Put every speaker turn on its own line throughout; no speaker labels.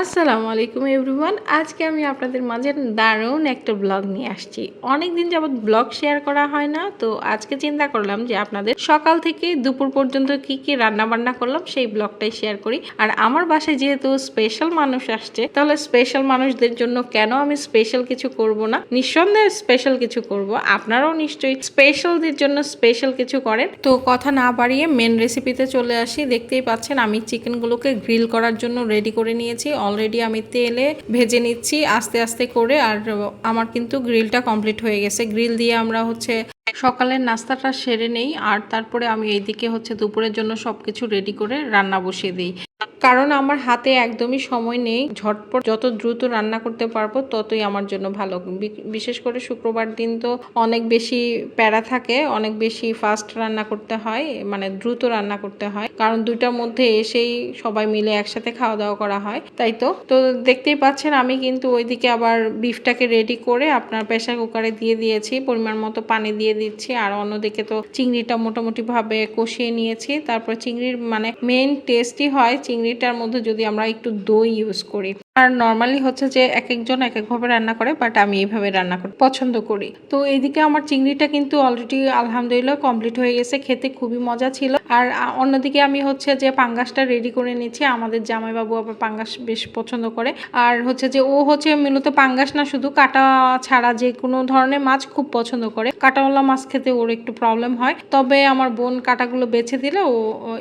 আসসালামু আলাইকুম এভরিওয়ান। আজকে আমি আপনাদের মাঝে দারুণ একটা ব্লগ নিয়ে আসছি। অনেক দিন যাবত ব্লগ শেয়ার করা হয় না, তো আজকে চিন্তা করলাম যে আপনাদের সকাল থেকে দুপুর পর্যন্ত কি কি রান্না বান্না করলাম সেই ব্লগটাই শেয়ার করি। আর আমার বাসায় যেহেতু স্পেশাল মানুষ আসছে, তাহলে স্পেশাল মানুষদের জন্য কেন আমি স্পেশাল কিছু করব না? নিঃসন্দেহে স্পেশাল কিছু করব। আপনারাও নিশ্চয়ই স্পেশালদের জন্য স্পেশাল কিছু করেন। তো কথা না বাড়িয়ে মেন রেসিপিতে চলে আসি। দেখতেই পাচ্ছেন আমি চিকেনগুলোকে গ্রিল করার জন্য রেডি করে নিয়েছি। অলরেডি আমি তেলে ভেজে নিচ্ছি আস্তে আস্তে করে, আর আমার কিন্তু গ্রিলটা কমপ্লিট হয়ে গেছে। গ্রিল দিয়ে আমরা হচ্ছে সকালের নাস্তাটা সেরে নেই, আর তারপরে আমি এইদিকে হচ্ছে দুপুরের জন্য সব কিছু রেডি করে রান্না বসিয়ে দিই। কারণ আমার হাতে একদমই সময় নেই। ঝটপট যত দ্রুত রান্না করতে পারব, ততই আমার জন্য ভালো। বিশেষ করে শুক্রবার দিন তো অনেক বেশি প্যারা থাকে, অনেক বেশি ফাস্ট রান্না করতে হয় মানে দ্রুত রান্না করতে হয়। কারণ দুইটার মধ্যে এসেই সবাই মিলে একসাথে খাওয়া দাওয়া করা হয়, তাই তো? তো দেখতেই পাচ্ছেন, আমি কিন্তু ওইদিকে আবার বিফটাকে রেডি করে আপনার প্রেশার কুকারে দিয়ে দিয়েছি, পরিমাণ মতো পানি দিয়ে দিচ্ছি, আর অন্যদিকে তো চিংড়িটা মোটামুটি ভাবে কষিয়ে নিয়েছি। তারপর চিংড়ির মানে মেইন টেস্টই হয় চিংড়িটার মধ্যে যদি আমরা একটু দই ইউজ করি আর নর্মালি হচ্ছে যে এক একজন এক একভাবে রান্না করে বাট আমি এইভাবে রান্না করি, পছন্দ করি। তো এইদিকে আমার চিংড়িটা কিন্তু অলরেডি আলহামদুলিল্লাহ কমপ্লিট হয়ে গেছে, খেতে খুবই মজা ছিল। আর অন্যদিকে আমি হচ্ছে যে পাঙ্গাসটা রেডি করে নিচ্ছি, আমাদের জামাইবাবু আবার পাঙ্গাস বেশ পছন্দ করে। আর হচ্ছে যে ও হচ্ছে মূলত পাঙ্গাস না, শুধু কাটা ছাড়া যে কোনো ধরনের মাছ খুব পছন্দ করে। কাটাওয়ালা মাছ খেতে ওর একটু প্রবলেম হয়, তবে আমার বোন কাটাগুলো বেছে দিলে ও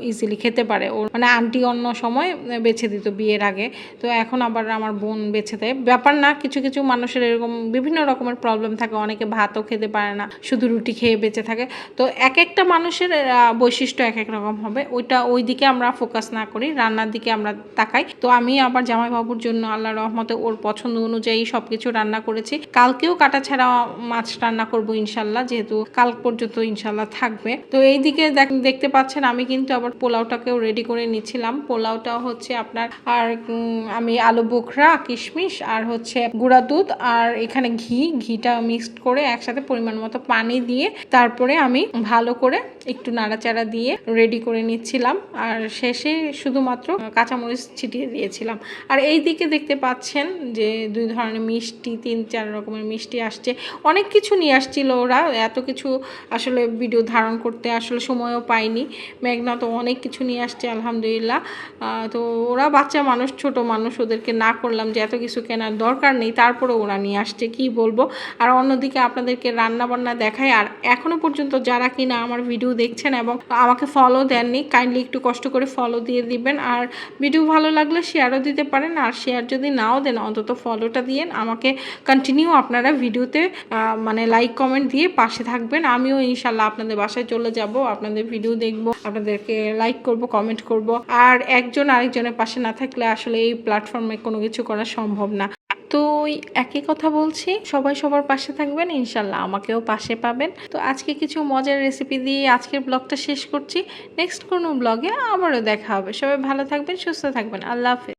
ইজিলি খেতে পারে। ওর মানে আন্টি অন্য সময় বেছে দিত বিয়ের আগে। তো এখন আবার আমার বোন বেছে দেয়। ব্যাপার না, কিছু কিছু মানুষের এরকম বিভিন্ন রকমের প্রবলেম থাকে। অনেকে ভাতও খেতে পারে না, শুধু রুটি খেয়ে বেঁচে থাকে। তো এক একটা মানুষের বৈশিষ্ট্য এক এক রকম হবে। ওইটা ওই দিকে আমরা ফোকাস না করি, রান্নার দিকে আমরা তাকাই। তো আমি আবার জামাইবাবুর জন্য আল্লাহ রহমতে ওর পছন্দ অনুযায়ী সব কিছু রান্না করেছি। কালকেও কাটা ছাড়া মাছ রান্না করব ইনশাল্লাহ, যেহেতু কাল পর্যন্ত ইনশাল্লাহ থাকবে। তো এই দিকে দেখ- দেখতে পাচ্ছেন, আমি কিন্তু আবার পোলাওটাকেও রেডি করে নিচ্ছিলাম। পোলাওটা হচ্ছে আপনার, আর আমি আলু বোখরা কিশমিশ আর হচ্ছে গুঁড়া দুধ। আর এখানে ঘি, ঘিটা মিক্সড করে একসাথে পরিমাণ মতো পানি দিয়ে তারপরে আমি ভালো করে একটু নাড়াচাড়া দিয়ে রেডি করে নিচ্ছিলাম। আর শেষে শুধুমাত্র কাঁচামরিচ ছিটিয়ে দিয়েছিলাম। আর এই দিকে দেখতে পাচ্ছেন যে দুই ধরনের মিষ্টি, তিন চার রকমের মিষ্টি আসছে। অনেক কিছু নিয়ে আসছিল ওরা। এত কিছু আসলে ভিডিও ধারণ করতে আসলে সময়ও পাইনি। মেঘনা তো অনেক কিছু নিয়ে আসছে, আলহামদুলিল্লাহ। তো ওরা বাচ্চা মানুষ, ছোট মানুষ, ওদেরকে না করলাম যে এত কিছু কেনার দরকার নেই তারপরে ওরা নিয়ে আসছে, কি বলব? আর অন্যদিকে আপনাদেরকে রান্না বান্না দেখায় আর এখনও পর্যন্ত যারা কিনা আমার ভিডিও দেখছেন এবং আমাকে ফলো দেননি কাইন্ডলি একটু কষ্ট করে ফলো দিয়ে দিবেন। আর ভিডিও ভালো লাগলে শেয়ারও দিতে পারেন, আর শেয়ার যদি নাও দেন, অন্তত ফলোটা দিয়েন আমাকে কন্টিনিউ আপনারা ভিডিওতে মানে লাইক কমেন্ট দিয়ে পাশে থাকবেন। আমিও ইনশাল্লাহ আপনাদের বাসায় চলে যাব, আপনাদের ভিডিও দেখব, আপনাদেরকে লাইক করব কমেন্ট করব। আর একজন আরেকজনের পাশে না থাকলে আসলে এই প্ল্যাটফর্মে কোনো কিছু করা সম্ভব না। তো ওই একই কথা বলছি, সবাই সবার পাশে থাকবেন, ইনশাল্লাহ আমাকেও পাশে পাবেন। তো আজকে কিছু মজার রেসিপি দিয়ে আজকের ব্লগটা শেষ করছি। নেক্সট কোনো ব্লগে আবারও দেখা হবে। সবাই ভালো থাকবেন, সুস্থ থাকবেন। আল্লাহ হাফেজ।